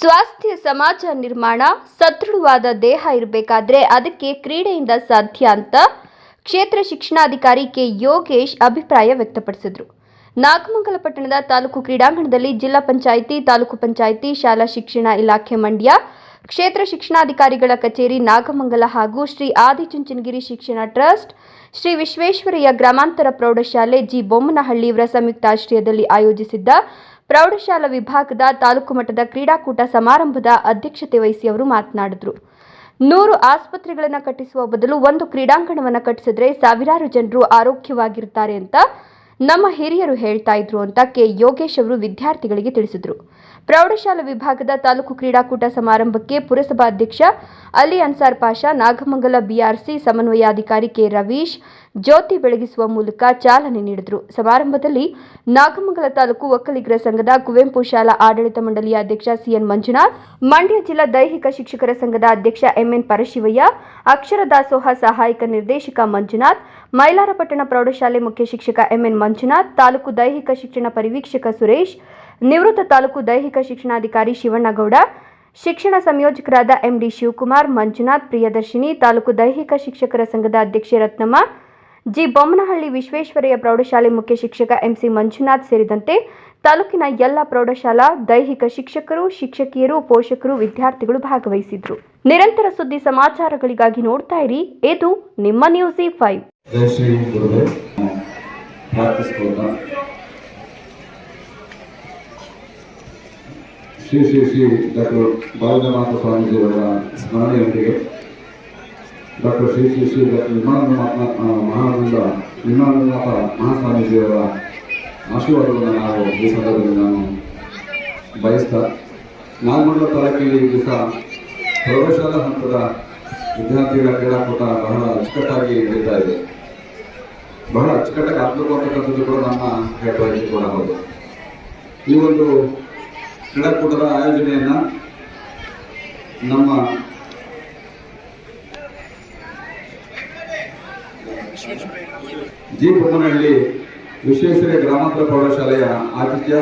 ಸ್ವಾಸ್ಥ್ಯ ಸಮಾಜ ನಿರ್ಮಾಣ ಸದೃಢವಾದ ದೇಹ ಇರಬೇಕಾದ್ರೆ ಅದಕ್ಕೆ ಕ್ರೀಡೆಯಿಂದ ಸಾಧ್ಯ ಅಂತ ಕ್ಷೇತ್ರ ಶಿಕ್ಷಣಾಧಿಕಾರಿ ಕೆ ಯೋಗೇಶ್ ಅಭಿಪ್ರಾಯ ವ್ಯಕ್ತಪಡಿಸಿದರು. ನಾಗಮಂಗಲ ಪಟ್ಟಣದ ತಾಲೂಕು ಕ್ರೀಡಾಂಗಣದಲ್ಲಿ ಜಿಲ್ಲಾ ಪಂಚಾಯಿತಿ, ತಾಲೂಕು ಪಂಚಾಯಿತಿ, ಶಾಲಾ ಶಿಕ್ಷಣ ಇಲಾಖೆ ಮಂಡ್ಯ, ಕ್ಷೇತ್ರ ಶಿಕ್ಷಣಾಧಿಕಾರಿಗಳ ಕಚೇರಿ ನಾಗಮಂಗಲ ಹಾಗೂ ಶ್ರೀ ಆದಿಚುಂಚನಗಿರಿ ಶಿಕ್ಷಣ ಟ್ರಸ್ಟ್, ಶ್ರೀ ವಿಶ್ವೇಶ್ವರಯ್ಯ ಗ್ರಾಮಾಂತರ ಪ್ರೌಢಶಾಲೆ ಜಿ. ಬೊಮ್ಮನಹಳ್ಳಿ ಇವರ ಸಂಯುಕ್ತಾಶ್ರಯದಲ್ಲಿ ಆಯೋಜಿಸಿದ್ದ ಪ್ರೌಢಶಾಲಾ ವಿಭಾಗದ ತಾಲೂಕು ಮಟ್ಟದ ಕ್ರೀಡಾಕೂಟ ಸಮಾರಂಭದ ಅಧ್ಯಕ್ಷತೆ ವಹಿಸಿ ಅವರು ಮಾತನಾಡಿದರು. ನೂರು ಆಸ್ಪತ್ರೆಗಳನ್ನು ಕಟ್ಟಿಸುವ ಬದಲು ಒಂದು ಕ್ರೀಡಾಂಗಣವನ್ನು ಕಟ್ಟಿಸಿದ್ರೆ ಸಾವಿರಾರು ಜನರು ಆರೋಗ್ಯವಾಗಿರ್ತಾರೆ ಅಂತ ನಮ್ಮ ಹಿರಿಯರು ಹೇಳ್ತಾ ಇದ್ರು ಅಂತ ಕೆ ಯೋಗೇಶ್ ಅವರು ವಿದ್ಯಾರ್ಥಿಗಳಿಗೆ ತಿಳಿಸಿದರು. ಪ್ರೌಢಶಾಲಾ ವಿಭಾಗದ ತಾಲೂಕು ಕ್ರೀಡಾಕೂಟ ಸಮಾರಂಭಕ್ಕೆ ಪುರಸಭಾ ಅಧ್ಯಕ್ಷ ಅಲಿ ಅನ್ಸಾರ್ ಪಾಷಾ, ನಾಗಮಂಗಲ ಬಿಆರ್ಸಿ ಸಮನ್ವಯಾಧಿಕಾರಿ ಕೆ ರವೀಶ್ ಜ್ಯೋತಿ ಬೆಳಗಿಸುವ ಮೂಲಕ ಚಾಲನೆ ನೀಡಿದರು. ಸಮಾರಂಭದಲ್ಲಿ ನಾಗಮಂಗಲ ತಾಲೂಕು ಒಕ್ಕಲಿಗರ ಸಂಘದ ಕುವೆಂಪು ಶಾಲಾ ಆಡಳಿತ ಮಂಡಳಿಯ ಅಧ್ಯಕ್ಷ ಸಿಎನ್ ಮಂಜುನಾಥ್, ಮಂಡ್ಯ ಜಿಲ್ಲಾ ದೈಹಿಕ ಶಿಕ್ಷಕರ ಸಂಘದ ಅಧ್ಯಕ್ಷ ಎಂಎನ್ ಪರಶಿವಯ್ಯ, ಅಕ್ಷರ ದಾಸೋಹ ಸಹಾಯಕ ನಿರ್ದೇಶಕ ಮಂಜುನಾಥ್, ಮೈಲಾರಪಟ್ಟಣ ಪ್ರೌಢಶಾಲೆ ಮುಖ್ಯ ಶಿಕ್ಷಕ ಎಂಎನ್ ಮಂಜುನಾಥ್, ತಾಲೂಕು ದೈಹಿಕ ಶಿಕ್ಷಣ ಪರಿವೀಕ್ಷಕ ಸುರೇಶ್, ನಿವೃತ್ತ ತಾಲೂಕು ದೈಹಿಕ ಶಿಕ್ಷಣಾಧಿಕಾರಿ ಶಿವಣ್ಣಗೌಡ, ಶಿಕ್ಷಣ ಸಂಯೋಜಕರಾದ ಎಂಡಿ ಶಿವಕುಮಾರ್, ಮಂಜುನಾಥ್, ಪ್ರಿಯದರ್ಶಿನಿ, ತಾಲೂಕು ದೈಹಿಕ ಶಿಕ್ಷಕರ ಸಂಘದ ಅಧ್ಯಕ್ಷೆ ರತ್ನಮ್ಮ ಜಿ ಬೊಮ್ಮನಹಳ್ಳಿ ವಿಶ್ವೇಶ್ವರಯ್ಯ ಪ್ರೌಢಶಾಲೆ ಮುಖ್ಯ ಶಿಕ್ಷಕ ಎಂಸಿ ಮಂಜುನಾಥ್ ಸೇರಿದಂತೆ ತಾಲೂಕಿನ ಎಲ್ಲ ಪ್ರೌಢಶಾಲಾ, ದೈಹಿಕ ಶಿಕ್ಷಕರು, ಶಿಕ್ಷಕಿಯರು, ಪೋಷಕರು, ವಿದ್ಯಾರ್ಥಿಗಳು ಭಾಗವಹಿಸಿದ್ರು. ನಿರಂತರ ಸುದ್ದಿ ಸಮಾಚಾರಗಳಿಗಾಗಿ ನೋಡ್ತಾ ಇರಿ, ಇದು ನಿಮ್ಮ news five Shri Shri Shri doctor Balajanatha ಸ್ವಾಮೀಜಿಯವರ ಸ್ಮರಣೆಯೊಂದಿಗೆ ಡಾಕ್ಟರ್ ಶ್ರೀ ಶ್ರೀ ಶ್ರೀ ವಿಮಾನನಾಥ ಮಹಾನಂದ ವಿಮಾನನಾಥ ಮಹಾಸ್ವಾಮೀಜಿಯವರ ಆಶೀರ್ವಾದವನ್ನು ನಾವು ಈ ಸಂದರ್ಭದಲ್ಲಿ ನಾನು ಬಯಸ್ತಾ ನಾಗಮಂಡಲ ತಾಲೂಕಿನಲ್ಲಿ ಈ ದಿವಸ ಪ್ರೌಢಶಾಲಾ ಹಂತದ ವಿದ್ಯಾರ್ಥಿಗಳ ಕ್ರೀಡಾಕೂಟ ಬಹಳ ಅಚ್ಚುಕಟ್ಟಾಗಿ ನಡೀತಾ ಇದೆ. ಬಹಳ ಅಚ್ಚುಕಟ್ಟಾಗಿ ಆಗಬೇಕು ಕೂಡ ನಮ್ಮ ಹೇಳ್ತಾ ಕೂಡ ಹೌದು. ಈ ಒಂದು ಕ್ರೀಡಾಕೂಟದ ಆಯೋಜನೆಯನ್ನು ನಮ್ಮ ಜಿ ಬೊಮ್ಮನಹಳ್ಳಿ ವಿಶ್ವೇಶ್ವರಯ್ಯ ಗ್ರಾಮಾಂತರ ಪ್ರೌಢಶಾಲೆಯ ಆತಿಥ್ಯ